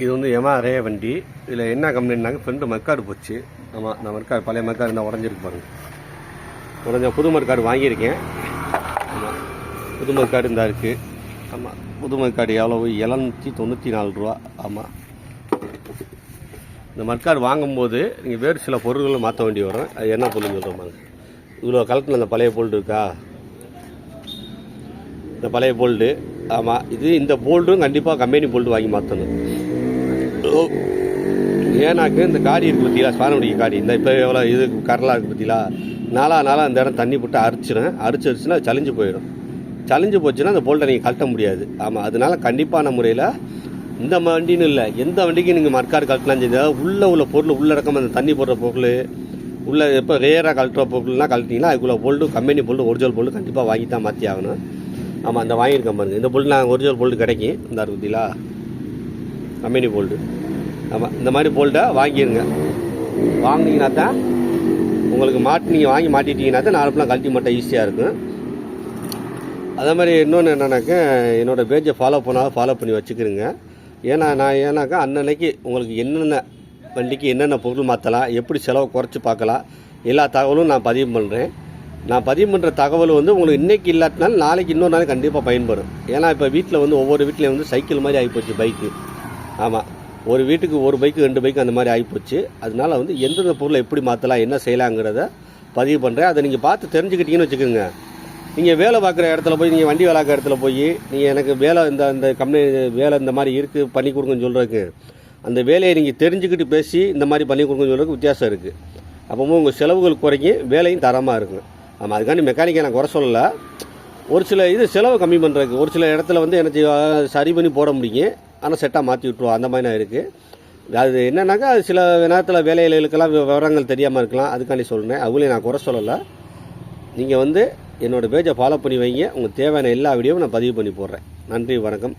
இது வந்து எம்ஆர்ஏ வண்டி. இதில் என்ன கம்ப்ளைண்ட்னாங்க? ஃப்ரெண்டு மக்காடு போச்சு. ஆமாம் நான் மக்காடு பழைய மக்காடு இருந்தால் உடஞ்சிருக்கு பாருங்க. உடஞ்ச புது மக்காடு வாங்கியிருக்கேன். ஆமாம் புது மக்காடு இந்தா இருக்குது ஆமாம் புது மக்காடு எவ்வளவு? எழுநூற்றி தொண்ணூற்றி நாலு ரூபா. ஆமாம் இந்த மட்காடு வாங்கும்போது நீங்கள் வேறு சில பொருட்களை மாற்ற வேண்டி வரும். அது என்ன பொருள் சொல்கிறேன் பாருங்க. இவ்வளோ கலத்தில் அந்த பழைய போல்டு இருக்கா? இந்த பழைய போல்டு. ஆமாம் இது இந்த போல்டும் கண்டிப்பாக கம்பெனி போல்டு வாங்கி மாற்றணும் ஏன்னாக்கு இந்த காடி இருக்குது பார்த்தீங்களா ஸ்பானமுடிக்க காடி. இந்த இப்போ எவ்வளோ இது கரலா இருக்குது பார்த்தீங்களா நாளா நாளாக அந்த இடம் தண்ணி போட்டு அரிச்சிடும் அரிச்சு அரிச்சுன்னா சளிஞ்சு போயிடும் சளிஞ்சு போச்சுன்னா அந்த போல்ட்டை நீங்கள் கழட்ட முடியாது. ஆமாம் அதனால கண்டிப்பான முறையில் இந்த வண்டின்னு இல்லை எந்த வண்டிக்கும் நீங்கள் மர்க்காடு கழட்டலாம் சரி உள்ளே உள்ள பொருள் உள்ளடக்கம் அந்த தண்ணி போடுற பொருள் உள்ள எப்போ ரேராக கழட்டுற பொருள்லாம் கழட்டிங்கன்னா அதுக்குள்ள bolt company bolt original bolt கண்டிப்பாக வாங்கி தான் மாற்றி ஆகணும். ஆமாம் இந்த வாங்கியிருக்கேன் பாருங்கள் இந்த போல்ட்டு நான் ஒரிஜினல் போல்ட்டு கிடைக்கும். இந்த இருக்குதீங்களா கம்பெனி போல்ட்டு ஆமாம் இந்த மாதிரி போல்ட்டை வாங்கிடுங்க வாங்கினீங்கன்னா தான் உங்களுக்கு மாட்டி நீங்கள் வாங்கி மாட்டிட்டீங்கன்னா தான் நாலு கழட்டி மட்டும் ஈஸியாக இருக்கும். அதே மாதிரி இன்னொன்று என்னன்னாக்கா என்னோடய பேஜை ஃபாலோ பண்ணாலும் ஃபாலோ பண்ணி வச்சுக்கிறேங்க ஏன்னா நான் ஏன்னாக்கா அன்னன்னைக்கு உங்களுக்கு என்னென்ன வண்டிக்கு என்னென்ன பொருள் மாற்றலாம் எப்படி செலவை குறைச்சி பார்க்கலாம் எல்லா தகவலும் நான் பதிவு பண்ணுறேன் நான் பதிவு பண்ணுற தகவல் வந்து உங்களுக்கு இன்றைக்கி இல்லாட்டினாலும் நாளைக்கு இன்னொரு நாள் கண்டிப்பாக பயன்படும். ஏன்னா இப்போ வீட்டில் வந்து ஒவ்வொரு வீட்லேயும் வந்து சைக்கிள் மாதிரி ஆகிப்போச்சு பைக்கு ஆமாம் ஒரு வீட்டுக்கு ஒரு பைக்கு ரெண்டு பைக்கு அந்த மாதிரி ஆகிப்போச்சு. அதனால வந்து எந்தெந்த பொருளை எப்படி மாற்றலாம் என்ன செய்யலாங்கிறத பதிவு பண்ணுறேன் அதை நீங்கள் பார்த்து தெரிஞ்சுக்கிட்டீங்கன்னு வச்சுக்கோங்க. நீங்கள் வேலை பார்க்குற இடத்துல போய் நீங்கள் வண்டி வேலை பார்க்குற இடத்துல போய் நீங்கள் எனக்கு வேலை இந்த இந்த கம்பெனி வேலை இந்த மாதிரி இருக்குது பண்ணி கொடுங்கன்னு சொல்கிறதுக்கு அந்த வேலையை நீங்கள் தெரிஞ்சுக்கிட்டு பேசி இந்த மாதிரி பண்ணி கொடுங்கன்னு சொல்கிறதுக்கு வித்தியாசம் இருக்குது அப்போவும் உங்கள் செலவுகள் குறைக்கும் வேலையும் தரமாக இருக்கும். ஆமாம் அதுக்காண்டி மெக்கானிக்கை நான் குறை சொல்லலை. ஒரு சில இது செலவு கம்மி பண்ணுறதுக்கு ஒரு சில இடத்துல வந்து என்ன சரி பண்ணி போட முடியும் ஆனால் செட்டாக மாற்றி விட்ருவோம் அந்த மாதிரி நான் இருக்குது அது என்னன்னாக்கா அது சில நேரத்தில் வேலைகளுக்கெல்லாம் வி- விவரங்கள் தெரியாமல் இருக்கலாம். அதுக்காண்டி சொல்கிறேன் அவங்களையும் நான் குறை சொல்லலை. நீங்கள் வந்து என்னோடய பேஜை ஃபாலோ பண்ணி வைங்க. உங்களுக்கு தேவையான எல்லா வீடியோவும் நான் பதிவு பண்ணி போடுறேன். நன்றி வணக்கம்.